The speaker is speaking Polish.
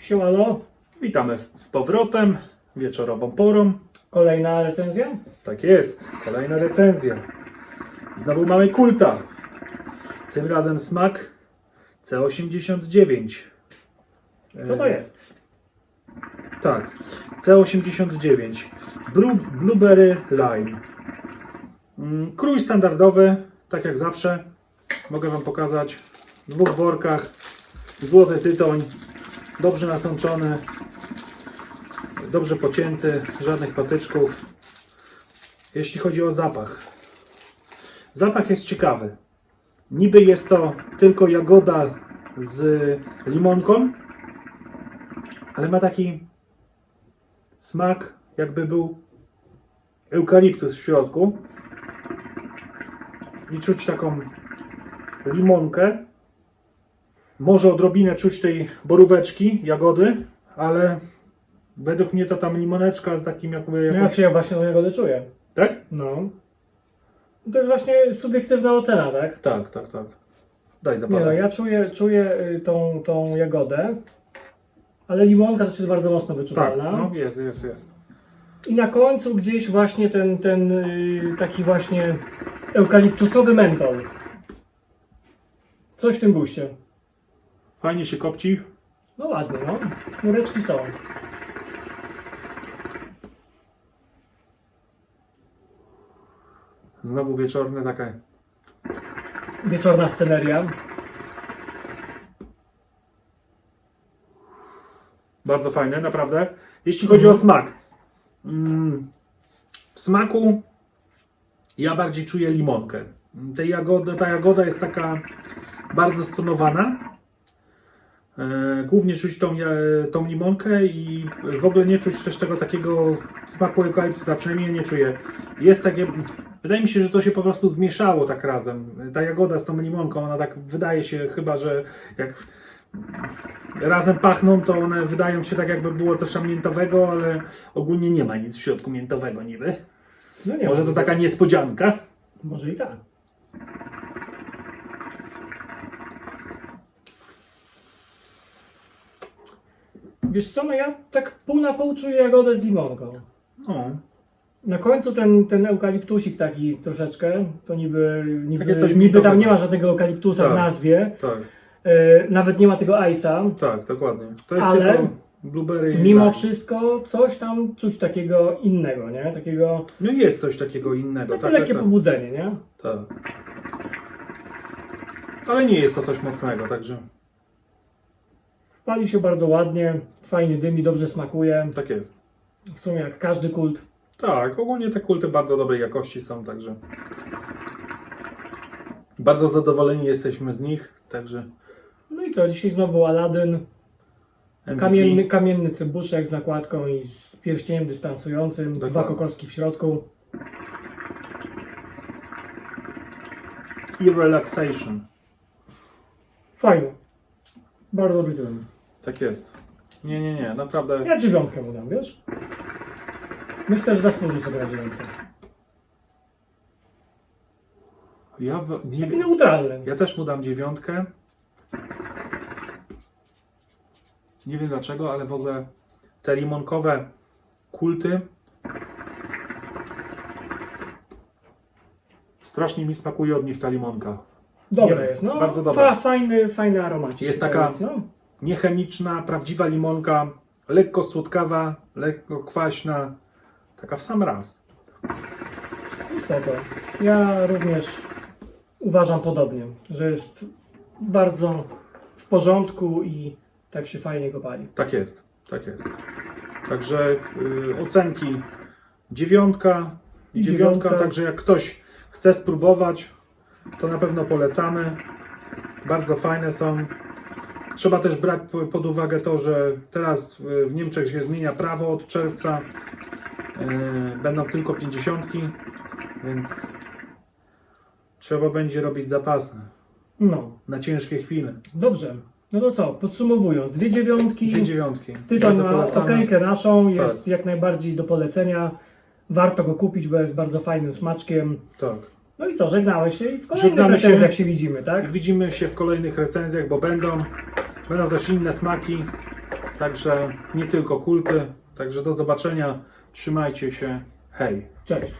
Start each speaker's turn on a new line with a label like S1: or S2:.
S1: Siemano,
S2: Witamy z powrotem wieczorową porą.
S1: kolejna recenzja?
S2: Tak jest, kolejna recenzja. Znowu mamy kulta. Tym razem smak C89.
S1: Co to
S2: E,
S1: jest?
S2: Tak, C89. Blue, Blueberry Lime. Mm, Krój standardowy, tak jak zawsze. Mogę Wam pokazać. W dwóch workach. Złoty tytoń. Dobrze nasączony. Dobrze pocięty. Żadnych patyczków. Jeśli chodzi o zapach. Zapach jest ciekawy. Niby jest to tylko jagoda z limonką, ale ma taki smak, jakby był eukaliptus w środku. I czuć taką limonkę. Może odrobinę czuć tej boróweczki, jagody, ale według mnie to tam limoneczka z takim jakby...
S1: Ja
S2: Jakąś...
S1: czy ja właśnie tego nie czuję.
S2: Tak?
S1: No. To jest właśnie subiektywna ocena, tak?
S2: Tak, tak, tak. Daj
S1: Nie no, ja czuję, czuję y, tą, tą jagodę, ale limonka też jest bardzo mocno
S2: Tak,
S1: wyczuwalna.
S2: no jest, jest, jest.
S1: I na końcu gdzieś właśnie ten, ten y, taki właśnie eukaliptusowy mentol. Coś w tym guście.
S2: Fajnie się kopci.
S1: No ładnie, no. Chmureczki są.
S2: Znowu wieczorne takie.
S1: Wieczorna sceneria.
S2: Bardzo fajne, naprawdę. Jeśli chodzi o smak. Mm, w smaku ja bardziej czuję limonkę. Te jagody, ta jagoda jest taka bardzo stonowana. E, Głównie czuć tą, tą limonkę i w ogóle nie czuć też tego takiego smaku eukaliptusa, przynajmniej nie czuję. Jest takie, wydaje mi się, że to się po prostu zmieszało tak razem. Ta jagoda z tą limonką, ona tak wydaje się chyba, że jak razem pachną, to one wydają się tak jakby było też tam miętowego, ale ogólnie nie ma nic w środku miętowego niby.
S1: No nie
S2: Może to taka niespodzianka.
S1: Może i tak. Wiesz co, no ja tak pół na pół czuję jagodę z limonką.
S2: No,
S1: Na końcu ten, ten eukaliptusik taki troszeczkę, to niby, niby,
S2: Takie coś
S1: niby tam nie ma żadnego eukaliptusa
S2: Tak.
S1: w nazwie,
S2: tak,
S1: nawet nie ma tego ice'a.
S2: tak, dokładnie. To jest
S1: Ale
S2: tylko blueberry.
S1: Mimo
S2: lime.
S1: wszystko coś tam czuć takiego innego, nie? Takiego
S2: No jest coś takiego innego.
S1: takie
S2: tak,
S1: lekkie
S2: tak,
S1: pobudzenie, nie?
S2: tak. Ale nie jest to coś mocnego, także
S1: Pali się bardzo ładnie, fajny dym i dobrze smakuje.
S2: tak jest.
S1: W sumie jak każdy kult.
S2: Tak, ogólnie te kulty bardzo dobrej jakości są, także bardzo zadowoleni jesteśmy z nich, także
S1: i co, dzisiaj znowu
S2: MVP.
S1: kamienny, kamienny cybuszek z nakładką i z pierścieniem dystansującym, dwa
S2: Dokładnie.
S1: kokoski w środku.
S2: i relaxation.
S1: Fajny. Bardzo dobry dym.
S2: Tak jest. Nie, nie, nie, naprawdę.
S1: Ja dziewiątkę mu dam, wiesz? Myślę, że zasłuży sobie na dziewiątkę.
S2: Ja, w,
S1: Taki
S2: nie,
S1: neutralny.
S2: ja też mu dam dziewiątkę. Nie wiem dlaczego, ale w ogóle te limonkowe kulty strasznie mi smakuje od nich ta limonka.
S1: Dobra jest, no.
S2: bardzo dobra.
S1: Fa, fajny, fajny aromacik.
S2: Jest taka-
S1: no.
S2: Niechemiczna, prawdziwa limonka, lekko słodkawa, lekko kwaśna, taka w sam raz.
S1: I spoko. Ja również uważam podobnie, że jest bardzo w porządku i tak się fajnie go pali.
S2: Tak jest, tak jest. Także y, ocenki dziewiątka,
S1: I
S2: dziewiątka, także jak ktoś chce spróbować, to na pewno polecamy. Bardzo fajne są. Trzeba też brać po- pod uwagę to, że teraz y, w Niemczech się zmienia prawo od czerwca. Y, Będą tylko pięćdziesiątki, więc trzeba będzie robić zapasy
S1: No,
S2: na ciężkie chwile.
S1: dobrze. No to co, podsumowując, dwie dziewiątki.
S2: Dwie dziewiątki.
S1: Tytoń ma
S2: polecamy.
S1: naszą, tak. jest
S2: Tak.
S1: jak najbardziej do polecenia. Warto go kupić, bo jest bardzo fajnym smaczkiem.
S2: Tak.
S1: No i co, żegnałeś się i w kolejnych
S2: Żegnamy
S1: recenzjach się. się. widzimy, tak?
S2: Widzimy się w kolejnych recenzjach, bo będą, będą też inne smaki, także nie tylko kulty. Także do zobaczenia, trzymajcie się, hej.
S1: Cześć.